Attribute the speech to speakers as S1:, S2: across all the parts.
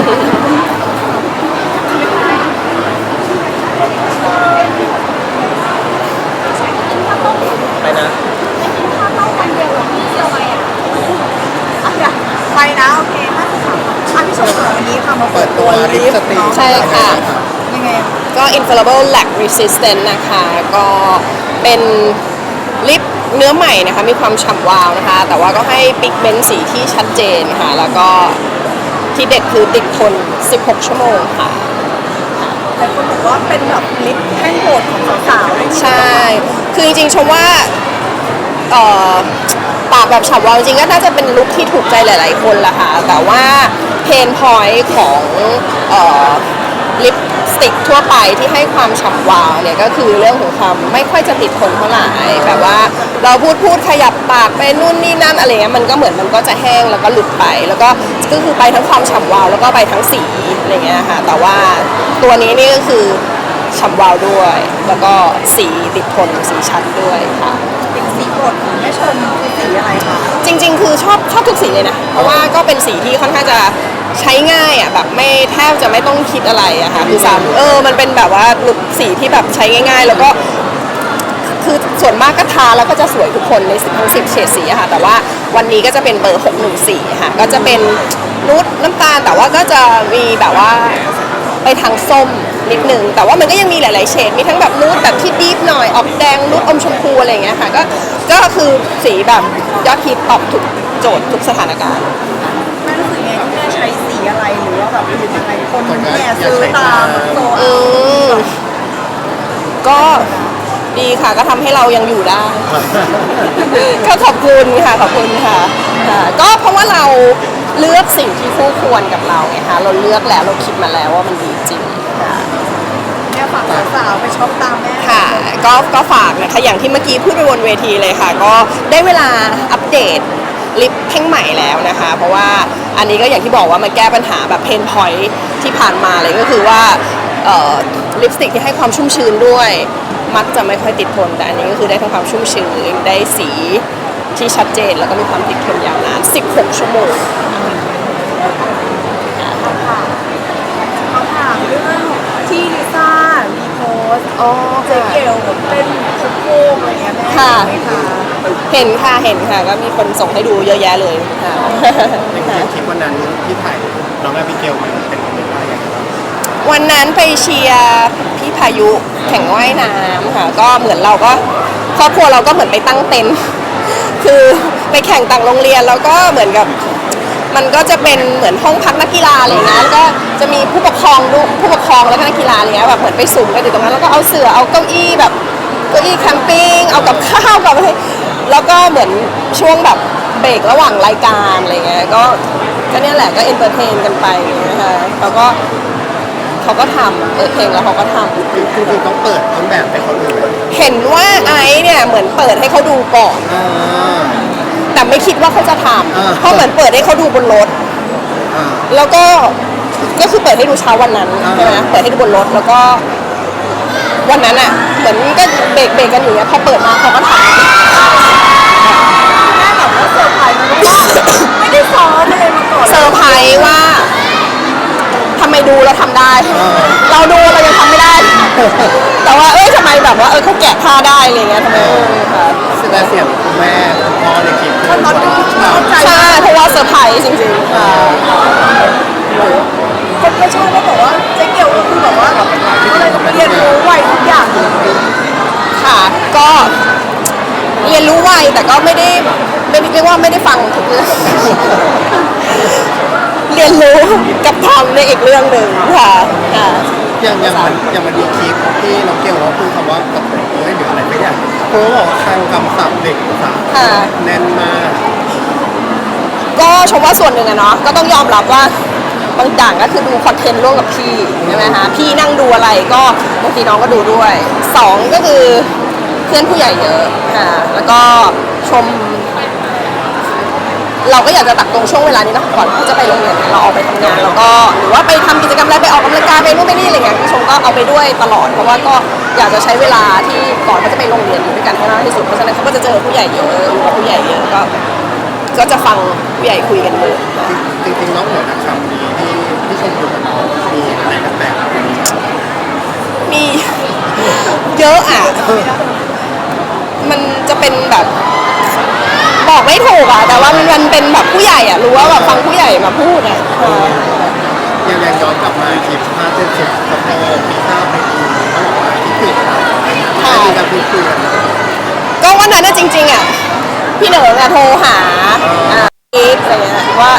S1: ไปนะ
S2: ไปนะโอเคห้าสิบสามอะพี่ชมค่ะวันนี้ค่ะมาเปิดตัว
S3: เปิดตัว
S2: ลิฟ
S3: ลิฟต์
S2: ต์
S3: สตรีท
S2: เนาะ
S4: ใช่ค่ะ
S2: ยังไง
S4: ก็ infallible lac resistant นะคะ ก็เป็นลิปเนื้อใหม่นะคะ มีความฉ่ำวาวนะคะ แต่ว่าก็ให้ปิกเมนต์สีที่ชัดเจนค่ะ แล้วก็ ที่เด็ดคือติดทน16 ชั่วโมงค่ะ
S2: แต่คนบอกว่าเป็นแบบลิฟต์แท่งโหดของสาวๆเลย
S4: ใช่ คือจริงๆชมว่าเอ่อปากแบบฉ่ำวาวจริงๆก็น่าจะเป็นลุคที่ถูกใจหลาย ๆ คนแหละค่ะ แต่ว่าเพนพอยต์ของเอ่อลิปสติกทั่วไปที่ให้ความฉ่ำวาวเนี่ยก็คือเรื่องของความไม่ค่อยจะติดทนเท่าไหร่แบบว่า เราพูดพูดขยับปากไปนู่นนี่นั่นอะไรเงี้ยมันก็เหมือนมันก็จะแห้งแล้วก็หลุดไป แล้วก็ก็คือไปทั้งความฉ่ำวาวแล้วก็ไปทั้งสีอะไรเงี้ยค่ะแต่ว่าตัวนี้นี่ก็คือฉ่ำวาวด้วย แล้วก็สีติดทนสีชัดด้วยค่ะ
S2: เป็นสีโปรดของแม่ชมคือสีอะไรคะ
S4: จริง ๆ คือชอบชอบทุกสีเลยนะเพราะว่าก็เป็นสีที่ค่อนข้างจะใช้ง่ายอะแบบไม่แทบจะไม่ต้องคิดอะไรอะค่ะคือสามเออมันเป็นแบบว่าลุคสีที่แบบใช้ง่าย ๆ แล้วก็คือส่วนมากก็ทา แล้วก็จะสวยทุกคนในทั้งสิบเฉดสีอะค่ะ แต่ว่าวันนี้ก็จะเป็นเบอร์ 614 ค่ะ ก็จะเป็นนุดน้ำตาล แต่ว่าก็จะมีแบบว่าไปทางส้มนิดนึง แต่ว่ามันก็ยังมีหลาย ๆ เฉด มีทั้งแบบนูดแบบที่ดีฟหน่อย ออกแดง นูดอมชมพูอะไรอย่างเงี้ยค่ะ ก็ ก็คือสีแบบยอดฮิตตอบทุกโจทย์ทุกสถานการณ์
S2: แม่รู้สึกไงที่แม่ใช้สีอะไรหรือว่าแบบหรือยังไงคนแม่ซื้อตามโซ
S4: อื
S2: เอา
S4: มก็ ดีค่ะ ก็ทำให้เรายังอยู่ได้ ก็ขอบคุณค่ะขอบคุณค่ะค่ะก็เพราะว่าเราเลือกสิ่งที่คู่ควรกับเราไงคะเราเลือกแล้วเราคิดมาแล้วว่ามันดีจริงค่ะ
S2: แม่ฝากสาวๆไปช็อปตามแม่
S4: ค่ะก็ก็ฝากนะคะ อย่างที่เมื่อกี้พูดไปบนเวทีเลยค่ะ ก็ได้เวลาอัปเดตลิปแท่งใหม่แล้วนะคะ เพราะว่าอันนี้ก็อย่างที่บอกว่ามันแก้ปัญหาแบบเพนพอยท์ที่ผ่านมาเลยก็คือว่าเอ่อลิปสติกที่ให้ความชุ่มชื้นด้วย มักจะไม่ค่อยติดทนแต่อันนี้ก็คือได้ทั้งความชุ่มชื้นได้สีที่ชัดเจนแล้วก็มีความติดทนยาวนาน 16 ชั่วโมง
S2: เขาถามเรื่องที่ลิซ่ามีโพสต์
S4: อ๋อ
S2: เจ๊เกลแบบเต้นชุดโค้งอะไรเงี้ยแม่
S4: ค่ะ
S2: เห็นไหมคะ
S4: เห็นค่ะ เห็นค่ะ ก็มีคนส่งให้ดูเยอะแยะเลยค่ะ
S3: อย่างคลิปวันนั้นที่ถ่ายน้องแอบิเกลมันเป็นยังไงบ้าง
S4: วันนั้นไปเชียร์ พี่พายุแข่งว่ายน้ำค่ะ ก็เหมือนเราก็ครอบครัวเราก็เหมือนไปตั้งเต็นท์คือไปแข่งต่างโรงเรียนแล้วก็เหมือนกับ มันก็จะเป็นเหมือนห้องพักนักกีฬาอะไรอย่างเงี้ยแล้วก็จะมีผู้ปกครองดูผู้ปกครองแล้วก็นักกีฬาอะไรเงี้ยแบบเหมือนไปสุ่มกันอยู่ตรงนั้นแล้วก็เอาเสือเอาเก้าอี้แบบเก้าอี้แคมปิ้งเอากับข้าวกับอะไรแล้วก็เหมือนช่วงแบบเบรกระหว่างรายการอะไรเงี้ยก็ก็เนี่ยแหละก็เอนเตอร์เทนกันไปนะคะเขาก็ เขาก็ทำเปิดเพลงแล้วเขาก็ทำ
S3: คือคือต้องเปิดต้นแบบให้เขาดูเลย
S4: เห็นว่าไอซ์เนี่ยเหมือนเปิดให้เขาดูก่อน
S3: อ่า
S4: แต่ไม่คิดว่าเขาจะท
S3: อ่าำ
S4: เพราะเหมือนเปิดให้เขาดูบนรถ
S3: อ่า
S4: แล้วก็ก็คือเปิดให้ดูเช้าวันนั้น
S3: อ่า
S4: ใช่ไหมเปิดให้ดูบนรถแล้วก็ วันนั้นอะ เหมือนก็เบรกเบรกกันอยู่เนี่ยพอเปิดมาเขาก็ท
S2: แม่แบบว่าเซอร์ไพรส์มันว่าไม่ได้ซ้อมอะไรมาก่อนำ
S4: เซอร์ไพรส์ว่าทำไม ดูแล้วทำได้ เราดูเรายังทำไม่ได้ แต่ว่าเอ้ยทำไมแบบว่าเออเขาแกะผ้าได้อะไรเงี้ยทำไมเออค่ะ
S3: แสดงเสียงคุณแม่คุณพ่อในคลิป
S2: ตอนนั้นดูเข้าใจ
S4: ใช่เพราะว่าเซอร์ไพรส์จริงๆค่ะ
S2: คนไม่ชอบก็บอกว่าเจ๊เกลก็คือแบบว่าแบบอะไรก็เรียนรู้ไวทุกอย่าง
S4: ค่ะ ก็เรียนรู้ไวแต่ก็ไม่ได้ไม่ได้เรียกว่าไม่ได้ฟังทุกเรื่อง เรียนรู้กับทำในอีกเรื่องหนึ่งค่ะค่ะ
S3: อย่างอย่างมันอย่างมันมีคลิปที่น้องเกลว่าพูดคำว่ากระโปรงเอ้ยหรืออะไรไม่ได้เพราะว่าบอกว่าคลังคำศัพท์เด็กภาษา
S4: ค่ะ
S3: แน่นมาก
S4: ก็ชมว่าส่วนหนึ่งอะเนาะก็ต้องยอมรับว่าบางอย่างก็คือดูคอนเทนต์ร่วมกับพี่ใช่ไหมคะพี่นั่งดูอะไรก็บางทีน้องก็ดูด้วยสองก็คือเพื่อนผู้ใหญ่เยอะค่ะแล้วก็ชม เราก็อยากจะตักตรงช่วงเวลานี้นะก่อนที่จะไปโรงเรียนเนี่ยเราออกไปทำงานแล้วก็หรือว่าไปทำกิจกรรมอะไรไปออกกำลังกายไปนู่นไปนี่อะไรเงี้ยพี่ชมก็เอาไปด้วยตลอดเพราะว่าก็อยากจะใช้เวลาที่ก่อนเขาจะไปโรงเรียนอยู่ด้วยกันให้มากที่สุดเพราะฉะนั้นเขาก็จะเจอผู้ใหญ่เยอะอยู่กับผู้ใหญ่เยอะก็ก็จะฟังผู้ใหญ่คุยกันเยอะ
S3: จริงๆน้องเหนือจากคำนี้ที่ที่ชชมอยู่กับน้องมีอะไรแปลก
S4: มี เยอะอะ มันจะเป็นแบบ บอกไม่ถูกอะ แต่ว่ามันมันเป็นแบบผู้ใหญ่อะ รู้ว่าแบบฟังผู้ใหญ่มาพูดอะเออ
S3: ๆยังยังย้อนกลับมาคลิปห้าเจ็ดสิบกับพอมีภาพไปดีเขาบอกว่าที่ปิดนะได้มีการพูดคุยกันนะ
S4: ก็วันนั้นน่ะจริง ๆอะพี่เหนิงอะโทรหาอ่าอีฟอะไรเงี้ยว่า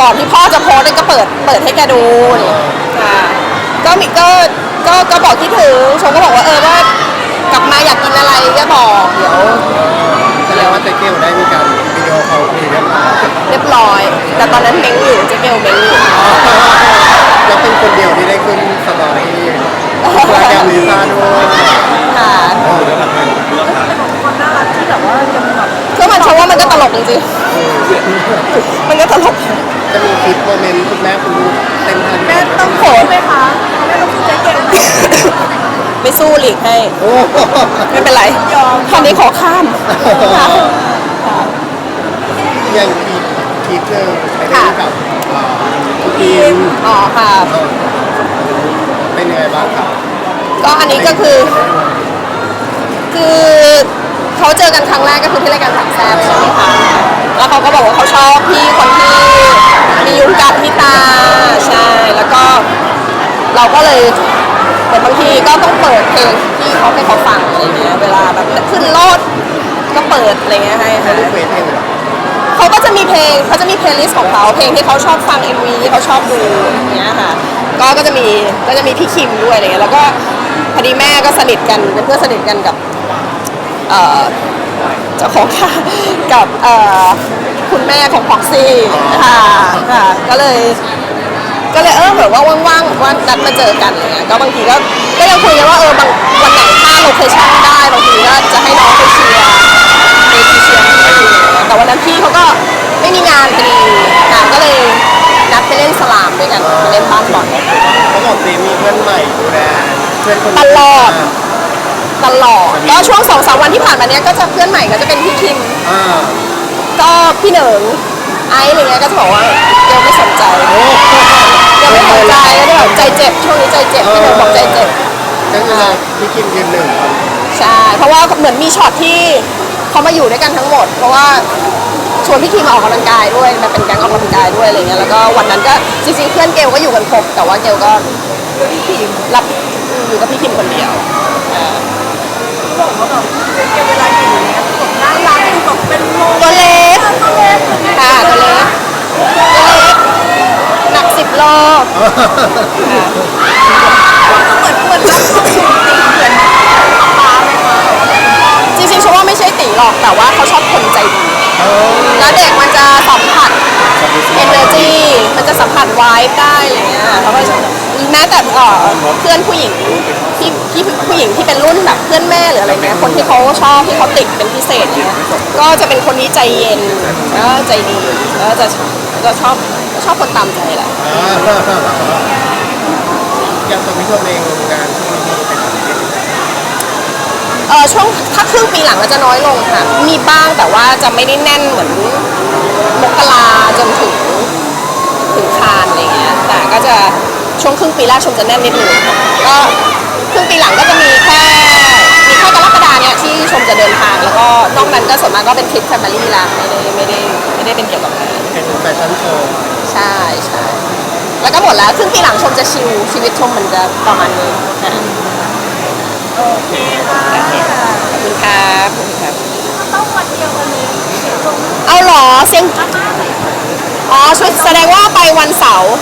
S4: ก่อนที่พ่อจะโพสต์เนี่ยก็เปิดเปิดให้แกดูเนี่ยค่ะก็มีก็ก็ก็บอกคิดถึงชมก็บอกว่าเออว่ากลับมาอยากกินอะไรก็บอกเดี๋ยว
S3: แสดงว่าเจ๊เกลได้มีการวิดีโอคอลคุยกันมา
S4: เรียบร้อย แต่ตอนนั้นเม้งอยู่เจ๊เกลเม้งอยู่
S3: แล้วเป็นคนเดียวที่ได้ขึ้นสตอรี่รายการลิซ่าด้วย
S4: ค่ะ
S2: คนน่ารักที่แบบว่ายังแบบ
S4: ก็มันชมว่ามันก็ตลกจริง ไม่สู้หลีกให้
S3: โอ้โห
S4: ไม่เป็นไร
S2: ยอม
S4: คราวนี้ขอข้ามค่ะ
S3: ยังมีคลิปหนึ่งไปเล่นกับเอ่อคุณทีม
S4: อ๋อค่ะ
S3: เออเป็นยังไงบ้างครับ
S4: ก็อันนี้ก็คือ คือเขาเจอกันครั้งแรกก็คือที่รายการสามแซ่บใช่ไหมคะแล้วเขาก็บอกว่าเขาชอบพี่คนที่มียุงกัดที่ตาใช่แล้วก็เราก็เลย เหมือนบางทีก็ต้องเปิดเพลงที่เขาให้เขาฟังอะไรเงี้ยเวลาแบบขึ้นรถก็เปิดอะไรเงี้ยให้
S3: ให้
S4: ค่ะ
S3: ลูกเฟซเองเหรอ
S4: เขาก็จะมีเพลงเขาจะมีเพลย์ลิสต์ของเขาเพลงที่เขาชอบฟัง MV ที่เขาชอบดูอย่างเงี้ยค่ะก็ก็จะมีก็จะมีพี่คิมด้วยอะไรเงี้ยแล้วก็พอดีแม่ก็สนิทกันเป็นเพื่อนสนิทกันกับเอ่อเจ้าของค่ะกับเอ่อคุณแม่ของพ็อกซี่ค่ะค่ะก็เลย ก็เลยเออแบบว่าว่างๆว่านัดมาเจอกันอะไรเงี้ยก็บางทีก็ก็ยังคุยกันว่าเออบางวันไหนถ้าโลเคชั่นได้บางทีก็จะให้น้องไปเชียร์ไปเชียร์พี่แต่วันนั้นพี่เขาก็ไม่มีงานพอดีค่ะก็เลยนัดไปเล่นสลามด้วยกันไปเล่นบ้านบอล
S3: เขาบอกเจมีเพื่อนใหม่ดูแลเพื่อนคน
S4: ตลอดตลอดก็ช่วงสองสามวันที่ผ่านมาเนี้ยก็จะเพื่อนใหม่ก็จะเป็นพี่คิม
S3: อ่า
S4: ก็พี่เหนิงไอซ์อะไรเงี้ยก็จะบอกว่าเดี๋ยวไม่สนใจ
S3: โอ้
S4: เดี๋ยว ไม่สนใจแล้วก็แบบใจเจ็บช่วงนี้ใจเจ็บพี่เหนิงบอกใจเจ็บ
S3: ก็คือเราพี่คิมยืนหนึ่ง
S4: ใช่ เพราะว่าเหมือนมีช็อตที่เขามาอยู่ด้วยกันทั้งหมด เพราะว่าชวนพี่คิมมาออกกำลังกายด้วยมาเป็นแก๊งออกกำลังกายด้วยอะไรเงี้ยแล้วก็วันนั้นก็จริงๆเพื่อนเกลก็อยู่กันครบแต่ว่าเกลก็
S2: พี่ทีม
S4: รับอยู่กับพี่คิมคนเดียวอ่า
S2: บอกว่าแบบเจ๊เก่งเวลาอยู่เนี่ยแบบน่ารักดูแบบเป็นโม
S4: ตัวเล็ก
S2: ตัวเล็ก
S4: ค่ะตัวเล็ก ตัวเล็ก หนักสิบโลค่ะ
S2: เหมือนเหมือนแบบจริงเหมือนฟ้าเลยค่ะ
S4: จริงๆฉันว่าไม่ใช่ตีหรอกแต่ว่าเขาชอบคนใจดีแล้วเด็กมันจะสัมผัส energy มันจะสัมผัส vibe ได้อะไรเงี้ยเขาก็จะแม้แต่เอ่อเพื่อนผู้หญิงที่ที่ผู้หญิงที่เป็นรุ่นแบบเพื่อนแม่หรืออะไรเงี้ยคนที่เขาชอบที่เขาติดเป็นพิเศษเงี้ยก็จะเป็นคนที่ใจเย็นแล้วก็ใจดีแล้วจะ จะชอบชอบคนตามใจแหละ
S3: อย่างตัวพี่ชมเองงานช่วงนี้เป็นยังไง
S4: เออช่วงถ้าครึ่งปีหลังก็จะน้อยลงค่ะ มีบ้างแต่ว่าจะไม่ได้แน่นเหมือนมกราจนถึงถึงคานอะไรเงี้ยแต่ก็จะช่วงครึ่งปีแรกชมจะแน่นนิดนึงก็ครึ่งปีหลังก็จะมีแค่มีแค่กรกฎาเนี่ยที่ชมจะเดินทางแล้วก็นอกนั้นก็ส่วนมากก็เป็นทริปแฟมิลี่ละไม่ได้ไม่ได้ไม่ได้เป็นเกี่ยวกับงาน
S3: เป็นแฟชั่นโชว์
S4: ใช่ใช่แล้วก็หมดแล้วครึ่งปีหลังชมจะชิลชีวิตชมมันจะประมาณนี้อะ
S2: โอเคค่ะ
S4: ขอบคุณครับขอบคุณครับ
S2: ต้องวันเดียวกันเลยเดี๋ยวตรง
S4: เอาเหรอเสียง
S2: มากเลย
S4: อ๋อชุดแสดงว่าไปวันเสาร์